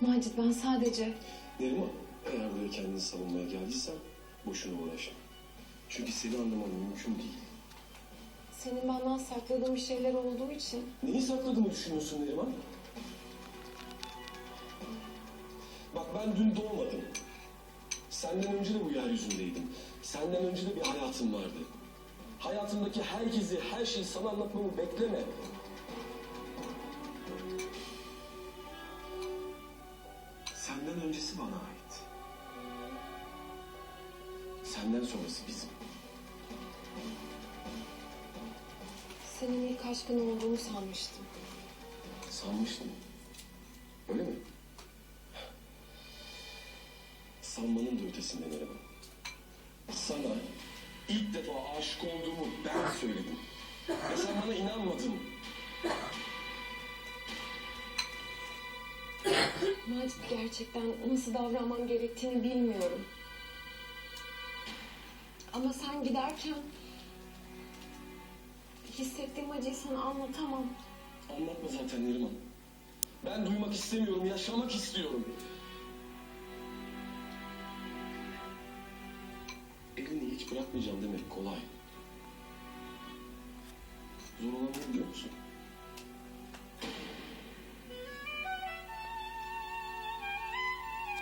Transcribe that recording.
Macit ben sadece... Neriman, eğer buraya kendini savunmaya geldiysen boşuna uğraşma. Çünkü seni anlaman mümkün değil. Senin benden sakladığın bir şeyler olduğu için... Neyi sakladığını düşünüyorsun Neriman? Bak ben dün doğmadım. Senden önce de bu yeryüzündeydim. Senden önce de bir hayatım vardı. Hayatımdaki herkesi, her şeyi sana anlatmamı bekleme. Senden öncesi bana ait. Senden sonrası bizim. Senin ilk aşkın olduğunu sanmıştım. Sanmıştım. Öyle mi? Sanmanın da ötesinde Neriman. Sana ilk defa aşık olduğumu ben söyledim. Ve sen bana inanmadın. Macit gerçekten nasıl davranmam gerektiğini bilmiyorum. Ama sen giderken... Hissettiğim acıyı sana anlatamam. Anlatma zaten Neriman. Ben duymak istemiyorum, yaşamak istiyorum. Elini hiç bırakmayacağım demek kolay. Zor olan ne biliyor musun?